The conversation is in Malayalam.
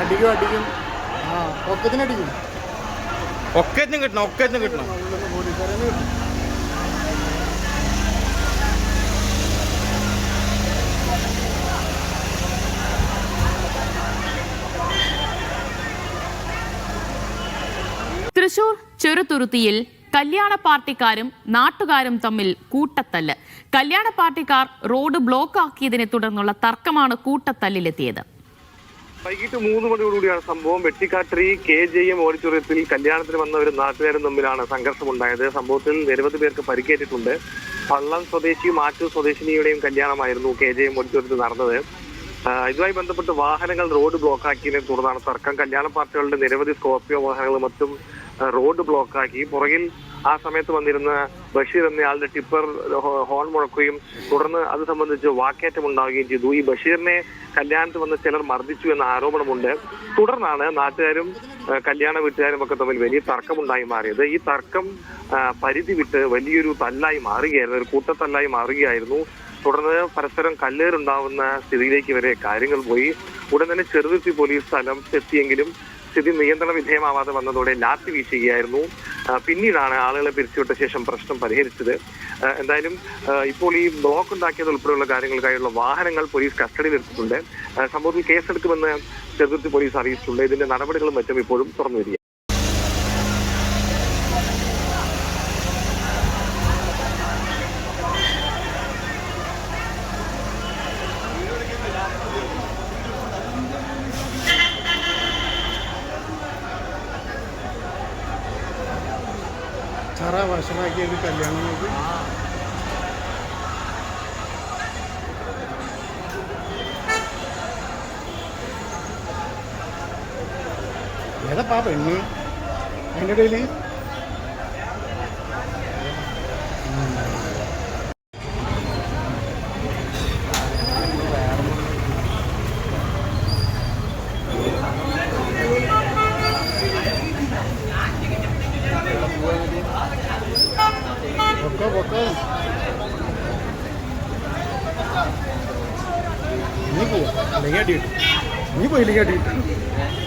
തന്നെ അടിക്കും. അടിക്കും ഒക്കത്തിന് അടിക്കും. ഒക്കത്തിന് കിട്ടണം ഒക്കത്തിന് കിട്ടണം. തൃശൂർ ചെറുതുരുത്തിയിൽ കല്യാണ പാർട്ടിക്കാരും നാട്ടുകാരും തമ്മിൽ കൂട്ടത്തല്ല്. കല്യാണ പാർട്ടിക്കാർ റോഡ് ബ്ലോക്ക് ആക്കിയതിനെ തുടർന്നുള്ള തർക്കമാണ് കൂട്ടത്തല്ലിലെത്തിയത്. വൈകിട്ട് മൂന്ന് മണിയോടുകൂടിയാണ് സംഭവം. വെട്ടിക്കാട്ടിരി കെ ജെ എം ഓഡിറ്റോറിയത്തിൽ കല്യാണത്തിന് വന്ന ഒരു നാട്ടുകാരും തമ്മിലാണ് സംഘർഷമുണ്ടായത്. സംഭവത്തിൽ നിരവധി പേർക്ക് പരിക്കേറ്റിട്ടുണ്ട്. പള്ളം സ്വദേശിയും ആറ്റൂർ സ്വദേശിനിയുടെയും കല്യാണമായിരുന്നു കെ ജെ എം ഓഡിറ്റോറിയത്തിൽ നടന്നത്. ഇതുമായി ബന്ധപ്പെട്ട് വാഹനങ്ങൾ റോഡ് ബ്ലോക്കാക്കിയതിനെ തുടർന്നാണ് തർക്കം. കല്യാണ പാർട്ടികളുടെ നിരവധി സ്കോർപ്പിയോ വാഹനങ്ങളും മറ്റും റോഡ് ബ്ലോക്കാക്കി പുറകിൽ ആ സമയത്ത് വന്നിരുന്ന ബഷീർ എന്നയാളുടെ ടിപ്പർ ഹോൺ മുഴക്കുകയും തുടർന്ന് അത് സംബന്ധിച്ച് വാക്കേറ്റം ഉണ്ടാവുകയും ചെയ്തു. ഈ ബഷീറിനെ കല്യാണത്തിൽ വന്ന് ചിലർ മർദ്ദിച്ചു എന്ന ആരോപണമുണ്ട്. തുടർന്നാണ് നാട്ടുകാരും കല്യാണ വീട്ടുകാരും ഒക്കെ തമ്മിൽ വലിയ തർക്കമുണ്ടായി മാറിയത്. ഈ തർക്കം പരിധി വിട്ട് വലിയൊരു തല്ലായി മാറുകയായിരുന്നു. ഒരു കൂട്ടത്തല്ലായി മാറുകയായിരുന്നു. തുടർന്ന് പരസ്പരം കല്ലേറുണ്ടാവുന്ന സ്ഥിതിയിലേക്ക് വരെ കാര്യങ്ങൾ പോയി. ഉടൻ തന്നെ ചെറുതുരുത്തി പോലീസ് സ്ഥലം എത്തിയെങ്കിലും സ്ഥിതി നിയന്ത്രണ വിധേയമാവാതെ വന്നതോടെ ലാത്തി വീശുകയായിരുന്നു. പിന്നീടാണ് ആളുകളെ പിരിച്ചുവിട്ട ശേഷം പ്രശ്നം പരിഹരിച്ചത്. എന്തായാലും ഇപ്പോൾ ഈ ബ്ലോക്ക് ഉണ്ടാക്കിയത് ഉൾപ്പെടെയുള്ള കാര്യങ്ങൾക്കായുള്ള വാഹനങ്ങൾ പോലീസ് കസ്റ്റഡിയിൽ എടുത്തിട്ടുണ്ട്. സംഭവത്തിൽ കേസെടുക്കുമെന്ന് ചെറുതുരുത്തി പോലീസ് അറിയിച്ചിട്ടുണ്ട്. ഇതിന്റെ നടപടികളും മറ്റും ഇപ്പോഴും തുറന്നു വരിക ചറ വശമാക്കിയത് കല്യാണം നോക്കി ഏതപ്പാ പെണ്ണ്? അതിന്റെ ഇടയിൽ പൊക്കോ പൊക്കോ നീ പോവാ അല്ലെങ്കിൽ അടി കിട്ടും നീ പോയില്ലെങ്കിൽ അടി കിട്ടും